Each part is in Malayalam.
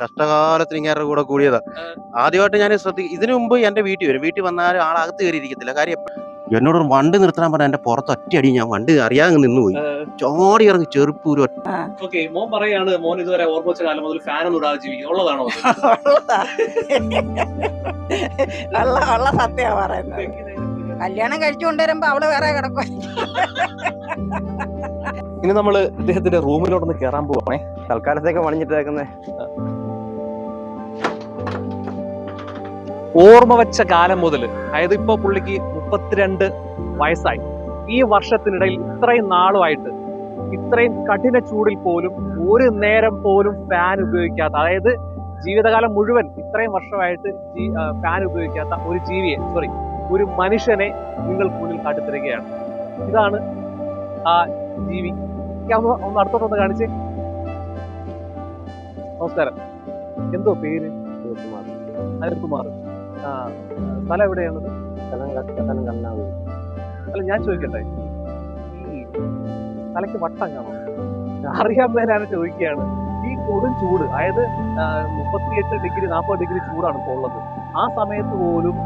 കഷ്ടകാലത്തിന് ഇങ്ങനെ കൂടെ കൂടിയതാ. ആദ്യമായിട്ട് ഞാൻ ശ്രദ്ധിക്കും ഇതിനു മുമ്പ് എന്റെ വീട്ടിൽ വരും. വീട്ടിൽ വന്നാലും ആൾ അകത്ത് കയറി ഇരിക്കത്തില്ല. കാര്യം എന്നോട് ഒരു വണ്ടി നിർത്താൻ പറഞ്ഞ എന്റെ പുറത്ത് ഒറ്റയടി ഞാൻ വണ്ടി അറിയാതെ നിന്നുപോയി ചോടി ഇറങ്ങി ചെറുപ്പൂര് ഓക്കെ മോൻ പറയാണ് മോൻ ഇതുവരെ ഓർമ്മ വെച്ച കാലം മുതൽ ഫാൻ ഒന്നും ഇടാതെ ഉള്ളതാണോ നല്ല ഉള്ളതാ. ഉള്ള ഉള്ള സത്യാ പറയുന്നത്. കല്യാണം കഴിച്ചു കൊണ്ടുവരുമ്പോ അവൾ വേറെ കിടക്കും. ഇനി നമ്മൾ ഇദ്ദേഹത്തിന്റെ റൂമിലോട്ടൊന്ന് കയറാൻ പോവാണേ. തൽക്കാലത്തേക്ക് പണിഞ്ഞിട്ടേക്കുന്ന. ഓർമ്മ വെച്ച കാലം മുതൽ അതായത് ഇപ്പോൾ പുള്ളിക്ക് മുപ്പത്തിരണ്ട് വയസ്സായി. ഈ വർഷത്തിനിടയിൽ ഇത്രയും നാളുമായിട്ട് ഇത്രയും കഠിന ചൂടിൽ പോലും ഒരു നേരം പോലും ഫാൻ ഉപയോഗിക്കാത്ത അതായത് ജീവിതകാലം മുഴുവൻ ഇത്രയും വർഷമായിട്ട് ഫാൻ ഉപയോഗിക്കാത്ത ഒരു ജീവിയെ സോറി ഒരു മനുഷ്യനെ നിങ്ങൾക്ക് മുന്നിൽ കാട്ടിത്തരികയാണ്. ഇതാണ് ആ ജീവി. ഒന്ന് ഒന്ന് അടുത്തോട്ടൊന്ന് കാണിച്ച്. നമസ്കാരം. എന്തോ പേര്? അനിൽകുമാർ. സ്ഥലം എവിടെയാണത്? അല്ല ഞാൻ ചോദിക്കട്ടെ. ഈ തലയ്ക്ക് വട്ടം കാണോ അറിയാൻ മേലാണ് ചോദിക്കുകയാണ്. ഈ കൊടും ചൂട് അതായത് മുപ്പത്തിയെട്ട് ഡിഗ്രി നാൽപ്പത് ഡിഗ്രി ചൂടാണ് ഇപ്പോൾ ഉള്ളത്. ആ സമയത്ത് പോലും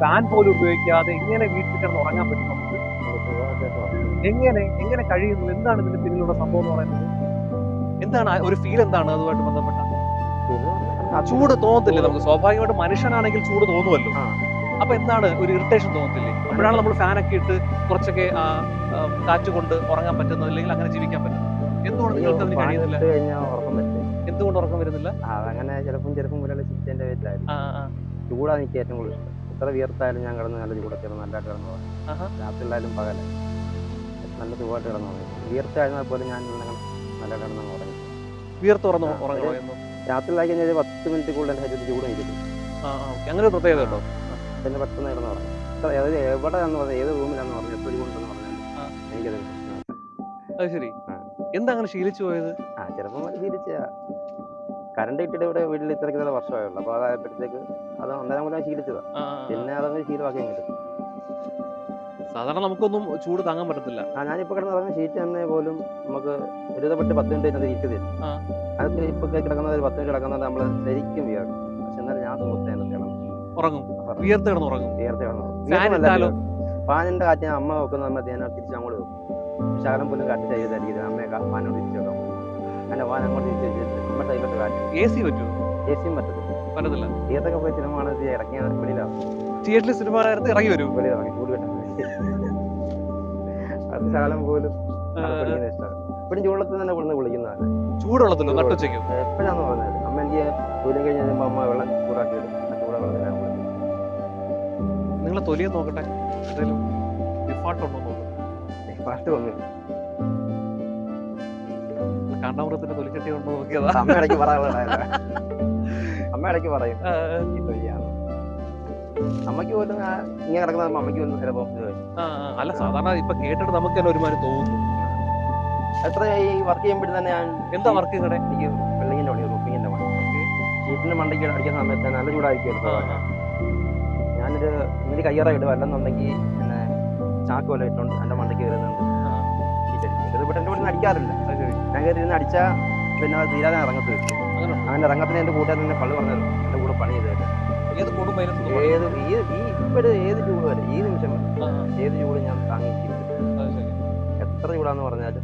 ഫാൻ പോലും ഉപയോഗിക്കാതെ എങ്ങനെ വീട്ടിൽ കിടന്ന് ഉറങ്ങാൻ പറ്റും നമുക്ക്? എങ്ങനെ എങ്ങനെ കഴിയുന്നു? എന്താണ് ഇതിന്റെ പിന്നിലുള്ള സംഭവം എന്ന് പറയുന്നത്? എന്താണ് ഒരു ഫീൽ എന്താണ് അതുമായിട്ട് ബന്ധപ്പെട്ട? ചൂട് തോന്നത്തില്ലേ നമുക്ക്? സ്വാഭാവികമായിട്ട് മനുഷ്യനാണെങ്കിൽ ചൂട് തോന്നുമല്ലോ. അപ്പൊ എന്താണ് ഒരു ഇറിറ്റേഷൻ തോന്നത്തില്ലേ? അപ്പോഴാണ് നമ്മൾ ഫാനൊക്കെ ഇട്ട് കുറച്ചൊക്കെ കാറ്റ് കൊണ്ട് ഉറങ്ങാൻ പറ്റുന്നത് അല്ലെങ്കിൽ അങ്ങനെ ജീവിക്കാൻ പറ്റും എന്തുകൊണ്ട് നിങ്ങൾക്ക് അതിന് കഴിയുന്നില്ല? എന്തുകൊണ്ട് ഉറക്കം വരുന്നില്ല? അങ്ങനെ ചിലപ്പം ചിലപ്പം മുരളി ചിറ്റേന്റെ പേരിലായിരിക്കും ചൂടാണ് എനിക്ക് ഏറ്റവും കൂടുതൽ ഇഷ്ടം. എത്ര വിയർത്തായാലും ഞാൻ കിടന്ന് നല്ല ചൂടൊക്കെ നല്ലതായിട്ട് കിടന്നു ആഹാ. രാത്രിയിലായാലും പകല. നല്ല സുഖമായിട്ട് കിടന്നു വിയർത്തായിരുന്നാൽ പോലും ഞാൻ നല്ല കിടന്നു ഉറങ്ങി. വിയർത്ത് തുറന്നു ആ, ലൈക്ക് രാത്രിയിലായി കഴിഞ്ഞാൽ പത്ത് മിനിറ്റ് കൂടുതൽ എന്റെ ശരീരത്തിൽ ചൂട് ഓക്കേ. അങ്ങനെ ഒരു പ്രത്യേകത കേട്ടോ പിന്നെ പെട്ടെന്ന് ഇടന്ന് പറഞ്ഞു അതായത് എവിടെയാന്ന് പറഞ്ഞാൽ ഏത് റൂമിലാന്ന് പറഞ്ഞു എത്ര ചൂടുണ്ടെന്ന് പറഞ്ഞാൽ. എനിക്കത് അത് ശരി. എന്താ അങ്ങനെ ശീലിച്ചു പോയത്? ആ ചിലപ്പോൾ ശീലിച്ച. കറണ്ട് ഇട്ടിട്ട് ഇവിടെ വീട്ടിൽ ഇത്രയ്ക്ക് നല്ല വർഷമായുള്ളൂ. അപ്പോൾ അതായപ്പോഴത്തേക്ക് അത് അന്നേരം കൂടെ ശീലിച്ചതാണ്. പിന്നെ അതങ്ങ് ശീലമാക്കി കിട്ടും സാധാരണ നമുക്കൊന്നും ചൂട് താങ്ങാൻ പറ്റത്തില്ല. ആ ഞാനിപ്പോൾ കിടന്ന് പറഞ്ഞ ഷീറ്റ് തന്നെ പോലും നമുക്ക് ഒരുവിധപ്പെട്ട് പത്ത് മിനിറ്റ് അതിനകത്ത് ഇരിക്കു തരും അത് ഇപ്പോൾ കിടക്കുന്നത് ഒരു പത്ത് മിനിറ്റ് കിടക്കുന്നത് നമ്മൾ ശരിക്കും വിയർക്കും പക്ഷെ എന്നാലും ഞാൻ സുഹൃത്തേനെ കിടന്നു ഉറങ്ങും. വിയർത്ത് കിടന്ന് ഉറങ്ങും. വിയർത്ത് കിടന്നു? ഫാനിന്റെ കാറ്റ് അമ്മ വെക്കുന്ന സമയത്ത് ഞാൻ തിരിച്ച് അങ്ങോട്ട് വെക്കും. ശകലം പോലും കാറ്റ് ചെയ്തായിരിക്കും അമ്മയെ ഫാനോട് തിരിച്ചു വെക്കാം. അങ്ങനെ ഫാൻ അങ്ങോട്ട് തിരിച്ച് വെച്ചിട്ട് നമ്മുടെ സൈഡിലോട്ട് കാറ്റ് എ സി പറ്റുമോ? എ സിയും പറ്റത്തില്ല. പറ്റത്തില്ല. ഏതൊക്കെ പോയി സിനിമ ഇറക്കിയ വെളിയിലാണ് തിയേറ്ററിൽ സിനിമ ഇറങ്ങി വരും. വെളിയിലിറങ്ങി. കിട്ടാൻ അത് ശകലം പോലും ഇഷ്ടമാണ്. ചൂടത്തിൽ തന്നെ കൊണ്ടു കുളിക്കുന്നതാണ് നട്ടുച്ചയ്ക്കും എപ്പോഴാന്ന് പറഞ്ഞത് അമ്മ എനിക്ക് ജോലി കഴിഞ്ഞ് കഴിയുമ്പോൾ അമ്മ വെള്ളം ചൂടാക്കി ഇടും. ആ ചൂടാ വെള്ളത്തിലാണ് കുളിക്കുന്നത് നിങ്ങളെ തൊലിയെ നോക്കട്ടെ. എന്തെങ്കിലും ഡിഫാൾട്ട് ഉണ്ടോ നോക്കട്ടെ വന്നു ഉണ്ടോ നോക്കിയതാ. അമ്മ ഇടയ്ക്ക് പറയാനുള്ള അമ്മ ഇടയ്ക്ക് പറയും ഈ തൊലിയാണ്? അമ്മയ്ക്ക് പോലും ഇങ്ങനെ കിടക്കുന്ന അമ്മയ്ക്ക് പോലും ചിലപ്പോൾ ആ. അല്ല സാധാരണ ഇപ്പൊ കേട്ടിട്ട് നമുക്ക് തന്നെ ഒരുമാതിരി തോന്നുന്നു എത്ര ഈ വർക്ക് ചെയ്യുമ്പോഴും തന്നെ ഞാൻ എന്താ വർക്ക് കട എനിക്ക് വെള്ളിങ്ങനെ പണി റൂപ്പിങ്ങിന്റെ പണി. ഷീറ്റിന്റെ മണ്ടയ്ക്ക് അടിക്കുന്ന സമയത്ത് നല്ല ചൂടായിരിക്കുമല്ലോ ഞാനൊരു ഇങ്ങനെ കയ്യറ ഇടുക അല്ലെന്നുണ്ടെങ്കിൽ പിന്നെ ചാക്ക് പോലെ ഇട്ടുകൊണ്ട് എന്റെ മണ്ടയ്ക്ക് കയറുന്നുണ്ട് ഷീറ്റ് ഇവിടെ എന്റെ വീട്ടിൽ നിന്ന് അടിക്കാറില്ല. ഞാൻ കയറി ഇരുന്ന് അടിച്ചാൽ പിന്നെ തീരാതെ ഇറങ്ങത്ത് അങ്ങനെ ഇറങ്ങത്തിന് എന്റെ കൂട്ടുകാരൻ എന്നെ പള്ളി പറഞ്ഞത്. എന്റെ കൂടെ പണി ചെയ്തേക്കെ. ഏത് കൂടും ഏത് ഈ ഈ ഇവിടെ ഏത് ചൂട് വരെ? ഈ നിമിഷം വരെ. ഏത് ചൂട് ഞാൻ താങ്ങിയിരിക്കും എത്ര ചൂടാന്ന് പറഞ്ഞാലും.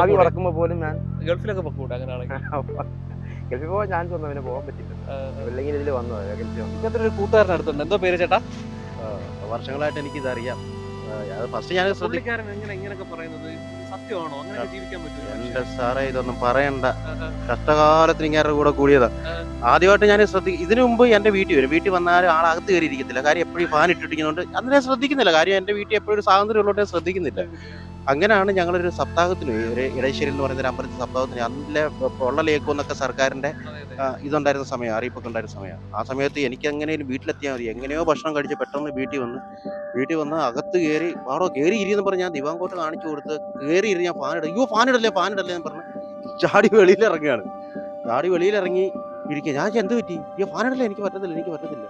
ആവി? പറക്കുമ്പോൾ പോലും ഞാൻ ഗൾഫിലൊക്കെ പൊക്കൂടെ അങ്ങനെയാണെങ്കിൽ? ഗൾഫിൽ പോകാൻ ചാൻസ് വന്നു അവന് പോകാൻ പറ്റില്ല. അല്ലെങ്കിൽ ഇതിൽ വന്നു? ഗൾഫിൽ ഇങ്ങനത്തെ ഒരു കൂട്ടുകാരൻ അടുത്തുണ്ട്. എന്തോ പേര് ചേട്ടാ? വർഷങ്ങളായിട്ട് എനിക്ക് ഇതറിയാം അത് ഫസ്റ്റ് ഞാൻ ശ്രദ്ധിക്കാരൻ എങ്ങനെ ഇങ്ങനെയൊക്കെ പറയുന്നത്? സത്യമാണോ? അങ്ങനെ ജീവിക്കാൻ പറ്റുമോ എന്റെ സാറേ ഇതൊന്നും പറയണ്ട. കഷ്ടകാലത്തിന് ഇങ്ങനെ കൂടെ കൂടിയതാ. ആദ്യമായിട്ട് ഞാൻ ശ്രദ്ധിക്കും ഇതിനു മുമ്പ് എന്റെ വീട്ടിൽ വരും. വീട്ടിൽ വന്നാലും ആൾ അകത്ത് കയറി ഇരിക്കത്തില്ല. കാര്യം എപ്പോഴും ഫാൻ ഇട്ടിരിക്കുന്നതുകൊണ്ട് ഞാൻ ശ്രദ്ധിക്കുന്നില്ല. കാര്യം എന്റെ വീട്ടിൽ എപ്പോഴും ഒരു സ്വാതന്ത്ര്യം ഉള്ളോട്ട് ഞാൻ ശ്രദ്ധിക്കുന്നില്ല. അങ്ങനെയാണ് ഞങ്ങളൊരു സപ്താഹത്തിന് പോയി ഒരു ഇടശ്ശേരി എന്ന് പറയുന്ന ഒരു അമ്പലത്തിൽ സപ്താഹത്തിന് അന്നിലെ പൊള്ളലേക്കും എന്നൊക്കെ സർക്കാരിന്റെ ഇതുണ്ടായിരുന്ന സമയം അറിയിപ്പൊക്കെ ഉണ്ടായിരുന്ന സമയം. ആ സമയത്ത് എനിക്ക് എങ്ങനെയും വീട്ടിലെത്തിയാൽ മതി. എങ്ങനെയോ ഭക്ഷണം കഴിച്ച് പെട്ടെന്ന് വീട്ടിൽ വന്ന് വീട്ടിൽ വന്ന് അകത്ത് കയറി വാടോ കയറി ഇരിയെന്ന് പറഞ്ഞ് ഞാൻ ദിവാങ്കോട്ട് കാണിച്ചു കൊടുത്ത് കയറി ഇരുന്ന് ഞാൻ ഫാൻ ഇടും. അയ്യോ ഫാൻ ഇടല്ലേ എന്ന് പറഞ്ഞു ചാടി വെളിയിൽ ഇറങ്ങുകയാണ്. ചാടി വെളിയിൽ ഇറങ്ങി ഇരിക്കുക. ഞാൻ എന്ത് പറ്റി? അയ്യോ ഫാൻ ഇടല്ലേ എനിക്ക് പറ്റത്തില്ല എനിക്ക് പറ്റത്തില്ല.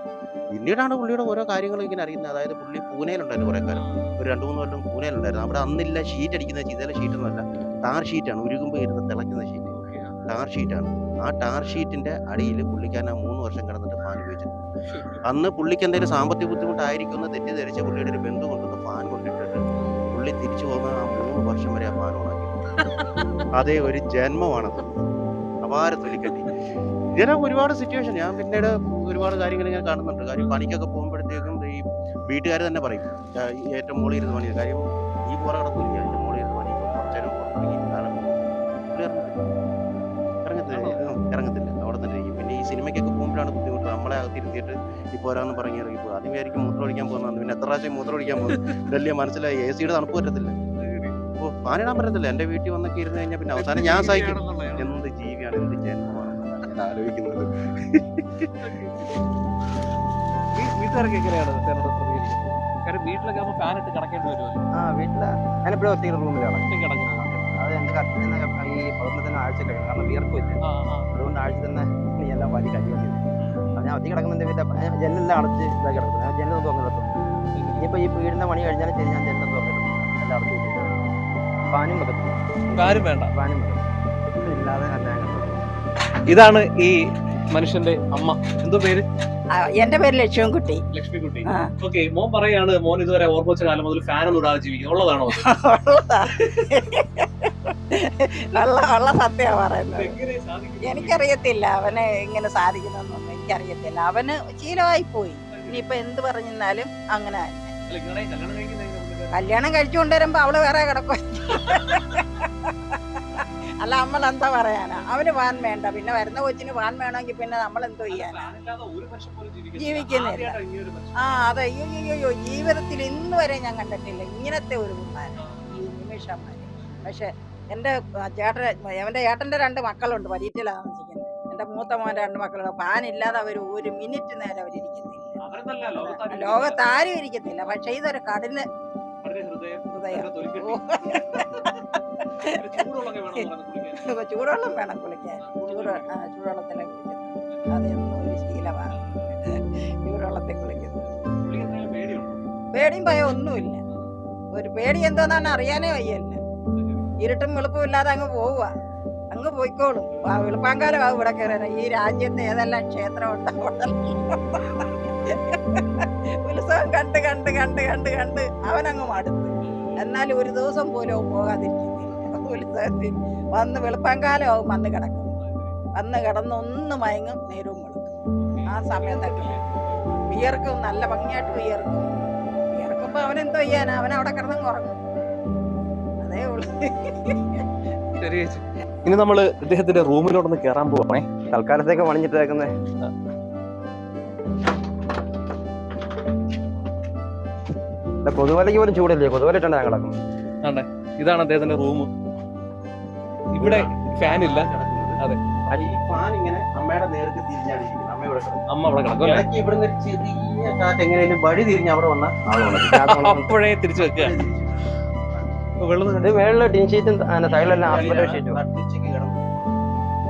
പിന്നീടാണ് പുള്ളിയുടെ ഓരോ കാര്യങ്ങളും ഇങ്ങനെ അറിയുന്നത്. അതായത് പുള്ളി പൂനെയിലുണ്ടായിരുന്നു കുറെ കാലം. ഒരു രണ്ട് മൂന്ന് കൊല്ലം പൂനെയിലുണ്ടായിരുന്നു. അവിടെ അന്നില്ല ഷീറ്റ് അടിക്കുന്ന ചിതല ഷീറ്റൊന്നുമല്ല ടാർ ഷീറ്റാണ് ഉരുകുമ്പോൾ ഇരുന്ന് തിളയ്ക്കുന്ന ഷീറ്റ് ടാർ ഷീറ്റാണ് ആ ടാർ ഷീറ്റിന്റെ അടിയിൽ പുള്ളിക്കാരൻ ആ മൂന്ന് വർഷം കിടന്നിട്ട് ഫാൻ ഉപയോഗിച്ചിട്ടുണ്ട്. അന്ന് പുള്ളിക്ക് എന്തെങ്കിലും സാമ്പത്തിക ബുദ്ധിമുട്ടായിരിക്കും എന്ന് തെറ്റിദ്ധരിച്ച് പുള്ളിയുടെ ഒരു ബന്ധു കൊണ്ടുവന്ന് ഫാൻ കൊണ്ടിട്ടിട്ട് പുള്ളി തിരിച്ചു പോകുന്ന ആ മൂന്ന് വർഷം വരെ ഓണാക്കി അതേ ഒരു ജന്മമാണത്. അപാര തൊലിക്കട്ടി ഇങ്ങനെ ഒരുപാട് സിറ്റുവേഷൻ ഞാൻ പിന്നീട് ഒരുപാട് കാര്യങ്ങൾ ഞാൻ കാണുന്നുണ്ട്. കാര്യം പണിക്കൊക്കെ പോകുമ്പോഴത്തേക്കും ഈ വീട്ടുകാർ തന്നെ പറയും "ആ, ഈ ഏറ്റവും മുകളിൽ ഇരുന്ന് പണിയത് കാര്യം ഈ പോറ കിടക്കില്ല ഏറ്റവും മുകളിൽ ഇരുന്ന് പണി കുറച്ചേരം പുറത്തിറങ്ങി കാരണം ഇറങ്ങത്തില്ല. ഇറങ്ങത്തില്ല. അവിടെ തന്നെ ഇരിക്കും. പിന്നെ ഈ സിനിമയ്ക്കൊക്കെ പോകുമ്പോഴാണ് ബുദ്ധിമുട്ട്. നമ്മളെ അകത്തിരുത്തിയിട്ട് ഈ പോരാന്ന് പറഞ്ഞ് ഇറങ്ങി പോകും ആദ്യം വിചാരിക്കും മൂത്രം ഒഴിക്കാൻ പോകുന്നതാണ് പിന്നെ എത്ര പ്രാവശ്യം മൂത്രം ഒഴിക്കാൻ പോകും വലിയ മനസ്സിലായി. എ സിയുടെ തണുപ്പ് പറ്റത്തില്ല ഓ ഫാനിടാൻ പറ്റത്തില്ല. എന്റെ വീട്ടിൽ വന്നൊക്കെ ഇരുന്ന് കഴിഞ്ഞാൽ പിന്നെ അവസാനം ഞാൻ സഹിക്കും. എന്ത് ജീവിയാണ് എന്ത് ജന്മമാണ്. ഞാൻ ആലോചിക്കുന്നത്. വീട്ടുകാരൊക്കെ എങ്ങനെയാണ് വീട്ടിലൊക്കെ ആകുമ്പോൾ ഫാൻ ഇട്ട് കിടക്കേണ്ടി വരുമല്ലോ. ആ ഒറ്റ റൂമിലാണ് ഒറ്റയ്ക്ക് കിടക്കുന്നത്. അത് എന്റെ കട്ടിൽ ഈ ആഴ്ച കഴിയും. കാരണം വിയർക്കില്ല ആ ആ. അതുകൊണ്ട് ആഴ്ച തന്നെ എല്ലാം വലി ഞാൻ ഒറ്റ കിടക്കുന്നതിന്റെ വീട്ടിൽ ജനലെല്ലാം അടച്ച് ഇതാക്കി കിടക്കുന്നത് ഞാൻ ജനലൊന്നും തുറന്നിടത്തുന്നു ഇനിയിപ്പോ ഈ വീടിന്റെ പണി കഴിഞ്ഞാലും ശരി ഞാൻ ജനലും തോന്നുന്നു എല്ലാം അടച്ചു വേണ്ട. ഇതാണ് ഈ മനുഷ്യന്റെ അമ്മ എന്തോ പേര് എന്റെ പേര് ലക്ഷ്മൺകുട്ടി ലക്ഷ്മിക്കുട്ടി ആ. ഓക്കെ മോൻ പറയാണ് മോൻ ഇതുവരെ ഓർമ്മ വെച്ച കാലം മുതൽ ഫാൻ ഒന്നും ഇടാതെ ജീവിക്കും ഉള്ളതാണോ അത്? ഉള്ളതാ. ഉള്ള ഉള്ള സത്യ പറയുന്നത് എങ്ങനെ സാധിക്കും? എനിക്കറിയത്തില്ല അവന് ഇങ്ങനെ സാധിക്കുന്നൊന്നും എനിക്കറിയത്തില്ല അവന് ശീലമായി പോയി ഇനിയിപ്പൊ എന്ത് പറഞ്ഞാലും അങ്ങനെ തന്നെ. അല്ല, ഇങ്ങനെ കല്യാണം കഴിക്കുന്ന എങ്ങനെ പുള്ളിക്കാരൻ? കല്യാണം കഴിച്ചു കൊണ്ടുവരുമ്പോ അവൾ വേറെ കിടക്കും. അല്ല നമ്മൾ എന്താ പറയാനാ? അവന് വാൻ വേണ്ട. പിന്നെ വരുന്ന കൊച്ചിന് വാൻ വേണമെങ്കിൽ പിന്നെ നമ്മൾ എന്തോ ചെയ്യാനാ? ജീവിക്കുന്നില്ല. ആ അതെ. അയ്യോ ജീവിതത്തിൽ ഇന്ന് വരെ ഞാൻ കണ്ടിട്ടില്ല. ഇങ്ങനത്തെ ഒരു കുമാരൻ. ഈ നിമിഷമാര് പക്ഷെ എന്റെ ചേട്ടൻ എന്റെ ചേട്ടന്റെ രണ്ട് മക്കളുണ്ട്. പരീക്ഷയിലാണ് താമസിക്കുന്നത്. എന്റെ മൂത്ത മോൻ രണ്ട് മക്കളുണ്ട്. ഫാൻ ഇല്ലാതെ അവർ ഒരു മിനിറ്റ് നേരം അവരിയ്ക്കത്തില്ല അവരെന്നല്ല, ലോകത്താരും ലോകത്ത് ആരും ഇരിക്കത്തില്ല. പക്ഷെ ഇതൊരു കഠിന ചൂടുവെള്ളം വേണം കുളിക്കാൻ. ചൂട് ആ ചൂടുവെള്ളത്തിലെ കുളിക്കുന്നത് അതൊന്നും ഒരു ശീലമാണ് ചൂടുവെള്ളത്തിൽ കുളിക്കുന്നത്? പേടിയും ഭയം ഒന്നുമില്ല. ഒരു പേടി എന്തോന്നാണ് അറിയാനേ വയ്യല്ല. ഇരുട്ടും വെളുപ്പും ഇല്ലാതെ അങ്ങ് പോവുക. അങ്ങ് പോയിക്കോളും. ആ വെളുപ്പാങ്കാലം ആ ഇവിടെ കയറാൻ. ഈ രാജ്യത്ത് ഏതെല്ലാം ക്ഷേത്രം ഉത്സവം കണ്ട് കണ്ട് കണ്ട് കണ്ട് കണ്ട് അവനങ്ങ് മടുത്തു. എന്നാൽ ഒരു ദിവസം പോലും അവൻ പോകാതിരിക്കുന്നില്ല. വന്ന് വെളുപ്പാങ്കാലം ആവും വന്ന് കിടക്കും. വന്ന് കിടന്ന് ഒന്ന് മയങ്ങും നേരവും വെളുക്കും. ആ സമയത്തൊക്കെ വിയർക്കും നല്ല ഭംഗിയായിട്ട് വിയർക്കും. വിയർക്കുമ്പോ അവൻ എന്തോ ചെയ്യാനാ? അവൻ അവിടെ കിടന്നങ്ങ് ഉറങ്ങും. അതേ ഉള്ളു. ഇനി നമ്മൾ ഇദ്ദേഹത്തിന്റെ റൂമിലോട്ടൊന്ന് കയറാൻ പോവാണേ. തൽക്കാലത്തേക്ക് പണിഞ്ഞിട്ടേക്കുന്നത് കൊതുവലയ്ക്ക് പോലും ചൂടില്ലേ? കൊതുവലിട്ടാണ് ഞാൻ കിടക്കുന്നത് ഇതാണ് അദ്ദേഹത്തിന്റെ റൂം. ഇവിടെ ഫാൻ ഇല്ല. അതെ. ഈ ഫാൻ ഇങ്ങനെ അമ്മയുടെ നേർക്ക് തിരിഞ്ഞാണ് ഇരിക്കുന്നത് അമ്മ ഇവിടെ കിടക്കും അമ്മ ഇവിടെ കിടക്കും അല്ലേ? ഇടയ്ക്ക് ഇവിടുന്ന് ഒരു ചെറിയ കാറ്റ് എങ്ങനെയും വഴി തിരിഞ്ഞ് അവിടെ വന്ന ആളുണ്ട് അപ്പോഴേ തിരിച്ചു വെക്കുക. വെള്ളം ഇത് മേളിൽ ടീൻ ഷീറ്റും സൈഡിലെല്ലാം ആസ്പെറ്റോ ഷീറ്റും.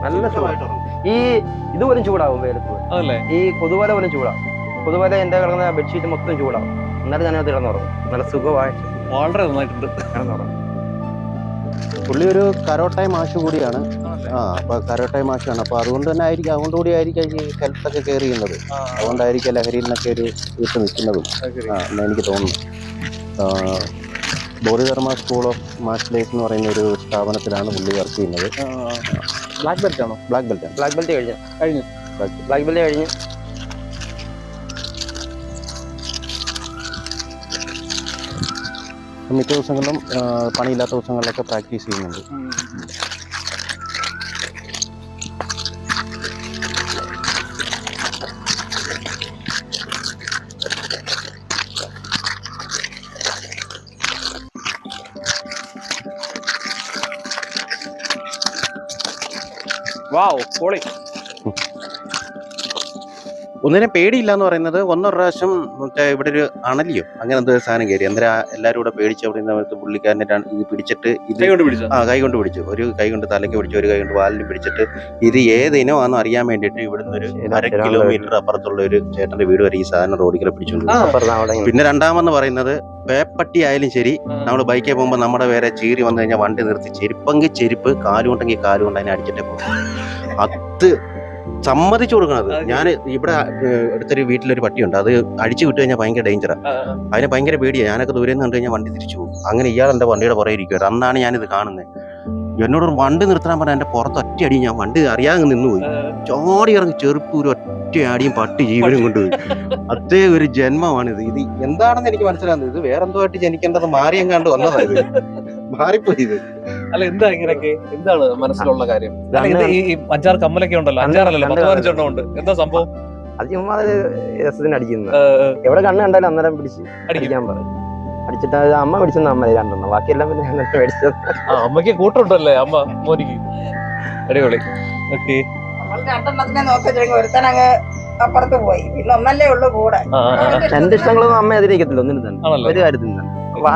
നല്ല ഈ ഇതുപോലും ചൂടാവും വേലത്ത് ഈ കൊതുവല പോലും ചൂടാവും. കൊതുവല എന്റെ കിടക്കുന്ന ബെഡ്ഷീറ്റ് മൊത്തം ചൂടാവും. എന്നാലും ഞാനത് കിടന്നുറങ്ങും. നല്ല സുഖമായിട്ട് വളരെ നന്നായിട്ടുണ്ട്. കിടന്നുറങ്ങും. പുള്ളി ഒരു കരോട്ടായ മാഷ് കൂടിയാണ്. ആ അപ്പൊ കരോട്ടായ മാഷാണ്. അപ്പൊ അതുകൊണ്ട് തന്നെ ആയിരിക്കും അതുകൊണ്ട് കൂടി ആയിരിക്കും ഈ ഹെൽത്ത് ഒക്കെ കെയർ ചെയ്യുന്നത് അതുകൊണ്ടായിരിക്കും ലഹരിയിൽ നിന്നൊക്കെ ഒരു വിട്ട് നിൽക്കുന്നതും. ആ എന്ന് എനിക്ക് തോന്നുന്നു. Bodhidharma school of martial life എന്ന് പറയുന്ന ഒരു സ്ഥാപനത്തിലാണ് പുള്ളി വർക്ക് ചെയ്യുന്നത്. ബ്ലാക്ക് ബെൽറ്റ് ആണോ? ബ്ലാക്ക് ബെൽറ്റ് ബ്ലാക്ക് ബെൽറ്റ് കഴിഞ്ഞു. കഴിഞ്ഞു. ബ്ലാക്ക് ബെൽറ്റ് കഴിഞ്ഞ്. മിക്ക ദിവസങ്ങളിലും പണിയില്ലാത്ത ദിവസങ്ങളിലൊക്കെ പ്രാക്ടീസ് ചെയ്യുന്നുണ്ട്. വാവ് പൊളി ഒന്നിനെ പേടിയില്ല എന്ന് പറയുന്നത് ഒന്നൊരു പ്രാവശ്യം മറ്റേ ഇവിടെ ഒരു അണലിയോ അങ്ങനെ എന്തോ സാധനം കയറി. അന്നേരം എല്ലാവരും കൂടെ പേടിച്ച് അവിടെ നിന്ന് പുള്ളിക്കാരനെ ഇത് പിടിച്ചിട്ട് ഇത് കൈ കൊണ്ട് പിടിച്ചോ? ആ കൈ കൊണ്ട് പിടിച്ചു. ഒരു കൈ കൊണ്ട് തലയ്ക്ക് പിടിച്ചു ഒരു കൈ കൊണ്ട് വാലിന് പിടിച്ചിട്ട് ഇത് ഏത് ഇനമാണെന്ന് അറിയാൻ വേണ്ടിയിട്ട് ഇവിടുന്ന് ഒരു അര കിലോമീറ്റർ അപ്പുറത്തുള്ള ഒരു ചേട്ടന്റെ വീട് വരെ ഈ സാധനം റോഡിൽ പിടിച്ചുകൊണ്ട് ആ. അപ്പുറത്ത് അവിടെ പിന്നെ രണ്ടാമെന്ന് പറയുന്നത് പേപ്പട്ടി ആയാലും ശരി നമ്മൾ ബൈക്കിൽ പോകുമ്പോൾ നമ്മുടെ വേറെ ചീറി വന്നു കഴിഞ്ഞാൽ വണ്ടി നിർത്തി ചെരുപ്പെങ്കിൽ ചെരുപ്പ് കാലുകൊണ്ടെങ്കിൽ കാലുകൊണ്ട് അതിനെ അടിച്ചിട്ടേ പോകും. അത് സമ്മതിച്ചു കൊടുക്കണത് ഞാൻ ഇവിടെ അടുത്തൊരു വീട്ടിലൊരു പട്ടിയുണ്ട്. അത് അടിച്ചു വിട്ടു കഴിഞ്ഞാൽ ഭയങ്കര ഡേഞ്ചറാണ് അതിന് ഭയങ്കര പേടിയാണ് ഞാനൊക്കെ ദൂരെ നിന്ന് കണ്ടു കഴിഞ്ഞാൽ വണ്ടി തിരിച്ചു പോകും. അങ്ങനെ ഇയാൾ എന്താ വണ്ടിയുടെ പുറകെ ഇരിക്കുക അന്നാണ് ഞാനിത് കാണുന്നത് എന്നോട് ഒരു വണ്ടി നിർത്താൻ പറഞ്ഞാൽ എന്റെ പുറത്ത് ഒറ്റ അടി ഞാൻ വണ്ടി അറിയാതെ നിന്നുപോയി. ചോടി ഇറങ്ങി ചെറുപ്പ് ഒരു ഒറ്റ അടിയും പട്ടി ജീവനും കൊണ്ടുപോയി അതേ ഒരു ജന്മമാണിത്. ഇത് എന്താണെന്ന് എനിക്ക് മനസ്സിലാകുന്നത് ഇത് വേറെന്തോ ആയിട്ട് ജനിക്കേണ്ടത് മാറിയെങ്ങാണ്ട് കണ്ട് വന്നതാ ഇത്. മാറിപ്പോയി ഇത്. അല്ല എന്താ ഇങ്ങനെയൊക്കെ? എന്താണ് മനസ്സിലുള്ള കാര്യം? ഇത് ഈ അഞ്ചാർ അഞ്ചാറ് കമ്മലൊക്കെ ഉണ്ടല്ലോ. അഞ്ചാറല്ലോ? അഞ്ചാറല്ലല്ലോ പത്ത് പതിനഞ്ചെണ്ണം ഉണ്ട് എന്താ സംഭവം? അത് ചുമ്മാ രസത്തിന് അടിക്കുന്നത് എവിടെ കണ്ണ് കണ്ടാലും അന്നേരം പിടിച്ച് അടിക്കും. അടിക്കാൻ പറയും. അടിച്ചിട്ട് അമ്മ പിടിച്ചെന്ന് അമ്മ രണ്ടെണ്ണം. ബാക്കിയെല്ലാം പിന്നെ ഞാൻ മേടിച്ചത്. ആ അമ്മയ്ക്ക് കൂട്ടുണ്ടല്ലേ? അമ്മ മോനിക്ക്. അടിപൊളി. ഓക്കെ. രണ്ടെണ്ണത്തിനെ നോക്കി അപ്പുറത്ത് പോയി. പിന്നെ ഒന്നല്ലേ ഉള്ളൂ കൂടെ. എന്റെ ഇഷ്ടങ്ങളൊന്നും അമ്മ എതിരേക്കത്തില്ല ഒന്നിനും തന്നെ. ഒരു കാര്യത്തിൽ തന്നെ.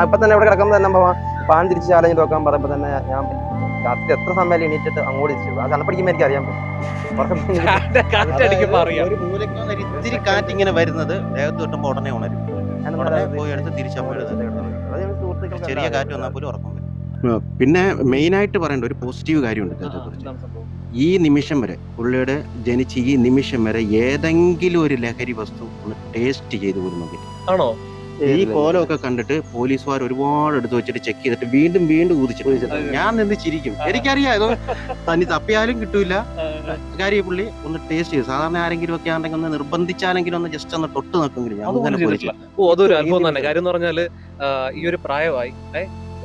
അപ്പൊ തന്നെ ഇവിടെ കിടക്കുമ്പോ തന്നെ അമ്മ പാൻ തിരിച്ച് ചാലഞ്ച് നോക്കാൻ പറയുമ്പോൾ തന്നെ ഞാൻ രാത്രി എത്ര സമയം എണീറ്റിട്ട് അങ്ങോട്ട് തിരിച്ചു ആ കണപ്പടിക്കുമ്പോ എനിക്ക് അറിയാൻ പറ്റും. കാറ്റ് ഇങ്ങനെ വരുന്നത് ദേഹത്ത് കിട്ടുമ്പോൾ ഉടനെ ഉണരും. പോയി എടുത്ത് തിരിച്ചമ്മ അത് ഞാൻ സുഹൃത്തുക്കൾക്ക് ചെറിയ കാറ്റ് വന്നാൽ പോലും ഉറക്കം പിന്നെ മെയിൻ ആയിട്ട് പറയേണ്ട ഒരു പോസിറ്റീവ് കാര്യമുണ്ട് ഇദ്ദേഹത്തെക്കുറിച്ച് ഈ നിമിഷം വരെ പുള്ളിയുടെ ജനിച്ച് ഈ നിമിഷം വരെ ഏതെങ്കിലും ഒരു ലഹരി വസ്തു ഒന്ന് ടേസ്റ്റ് ചെയ്ത് പോലും നോക്കി ആണോ? ഈ കോലമൊക്കെ കണ്ടിട്ട് പോലീസുകാർ ഒരുപാട് എടുത്ത് വെച്ചിട്ട് ചെക്ക് ചെയ്തിട്ട് വീണ്ടും വീണ്ടും ഊതിച്ചിട്ട്. ഞാൻ നിന്ന് ചിരിക്കും. എനിക്കറിയാം ഇതോ തനി തപ്പിയാലും കിട്ടൂല. കാര്യം പുള്ളി ഒന്ന് ടേസ്റ്റ് ചെയ്തു. സാധാരണ ആരെങ്കിലും ഒക്കെ ആണെങ്കിൽ ഒന്ന് നിർബന്ധിച്ചാലെങ്കിലും ഒന്ന് ജസ്റ്റ് ഒന്ന് തൊട്ട് ഓ അതൊരു അനുഭവം തന്നെ. കാര്യം എന്ന് പറഞ്ഞാൽ ഈ ഒരു പ്രായമായി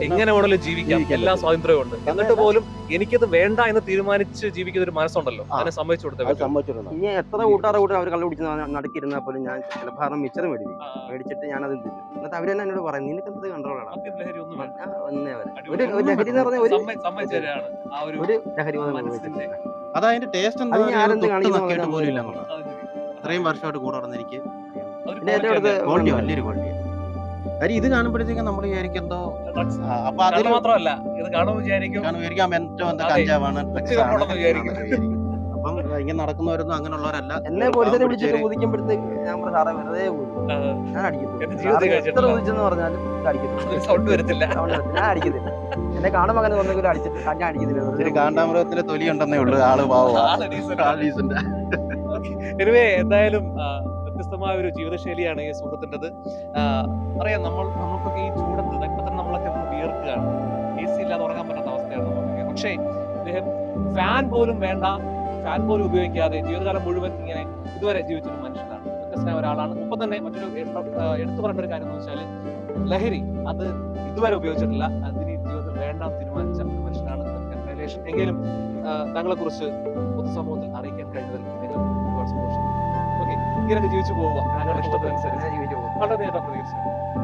എങ്ങനെ വേണമെങ്കിലും ജീവിക്കാം. എല്ലാ സ്വാതന്ത്ര്യവും ഉണ്ട്. എന്നിട്ട് പോലും എനിക്കത് വേണ്ട എന്ന് തീരുമാനിച്ച് ജീവിക്കുന്ന ഒരു മനസ്സുണ്ടല്ലോ. അതിനെ സമ്മതിച്ചു കൊടുത്തേ അത് പറ്റൂ. സമ്മതിച്ചിരുന്നു ഇനി എത്ര കൂട്ടാറ് കൂട്ടർ അവർ കള്ളുപിടിച്ച് നടുക്കിരുന്നാൽ പോലും ഞാൻ ചിലഭാരം മിച്ചർ മേടിക്കും. മേടിച്ചിട്ട് ഞാനത് തിന്നും. എന്നിട്ട് അവർ തന്നെ എന്നോട് പറയും നിനക്ക് എന്ത് കൺട്രോളാണ്. ഒരു ലഹരി എന്ന് പറഞ്ഞ ഒരു സമ്മതി- ആ ഒരു ഒരു ലഹരി അതതിന്റെ ടേസ്റ്റ് അത് ഞാൻ എന്താ പോലും ഇല്ല അത്. അത്രയും വർഷമായിട്ട് കൂടെ നടന്നിരിക്കും എനിക്ക് പിന്നെ എന്റെ quality അടുത്ത് തന്നെ. വലിയൊരു ക്വാളിറ്റി കാര്യം ഇത് കാണുമ്പോഴത്തേക്കും നമ്മൾ വിചാരിക്കും എന്തോ അപ്പൊ അത് മാത്രമല്ല ഇത് കാണുമ്പോൾ വിചാരിക്കും വിചാരിക്കാം എന്തോ എന്താ അതെ. കഞ്ചാവാണ്. അപ്പം ഇങ്ങനെ നടക്കുന്നവരൊന്നും അങ്ങനെയുള്ളവരല്ല. എന്നെ പോലീസിനെ വിളിച്ചിട്ട് കുതിക്കുമ്പോഴത്തേക്ക് ഞാൻ പറഞ്ഞ സാറേ വെറുതെ ഞാൻ അടിക്കുന്നു എത്ര കുതിച്ചെന്ന് പറഞ്ഞാലും സൗണ്ട് വരത്തില്ല. ഞാൻ അടിക്കത്തില്ല. എന്നെ കാണുമ്പോൾ അങ്ങനെ ഒന്നെങ്കിലും അടിച്ചിട്ട് ഞാൻ അടിക്കുന്നില്ല കാണ്ടാമൃഗത്തിന്റെ തൊലി ഉണ്ടെന്നേ ഉള്ളൂ ആൾ പാവം. എനിവേ എന്തായാലും വ്യത്യസ്തമായ ഒരു ജീവിതശൈലിയാണ് ഈ സുഹൃത്തിന്റെത്. അറിയാം നമ്മൾ നമുക്കൊക്കെ ഈ ചൂടത്ത് ഇപ്പൊ തന്നെ നമ്മളൊക്കെ ഒന്ന് വിയർക്കുകയാണ്. എ സി ഇല്ലാതെ ഉറങ്ങാൻ പറ്റാത്ത അവസ്ഥയാണ് നമുക്കൊക്കെ. പക്ഷേ ഇദ്ദേഹം ഫാൻ പോലും വേണ്ട ഫാൻ പോലും ഉപയോഗിക്കാതെ ജീവിതകാലം മുഴുവൻ ഇങ്ങനെ ഇതുവരെ ജീവിച്ചൊരു മനുഷ്യനാണ്. വ്യത്യസ്തനായ ഒരാളാണ്. ഒപ്പം തന്നെ മറ്റൊരു എടുത്തു പറഞ്ഞ ഒരു കാര്യം എന്ന് വെച്ചാൽ ലഹരി അത് ഇതുവരെ ഉപയോഗിച്ചിട്ടില്ല. അതിന് ജീവിതത്തിൽ വേണ്ട തീരുമാനിച്ച മനുഷ്യനാണ്. എങ്കിലും താങ്കളെ കുറിച്ച് പൊതുസമൂഹത്തിൽ അറിയിക്കാൻ കഴിഞ്ഞതിൽ ഇങ്ങനെയൊക്കെ ജീവിച്ചു പോവുക. താങ്കളുടെ ഇഷ്ടത്തിനനുസരിച്ച്. വളരെ നേട്ടം പ്രതീക്ഷിച്ചു.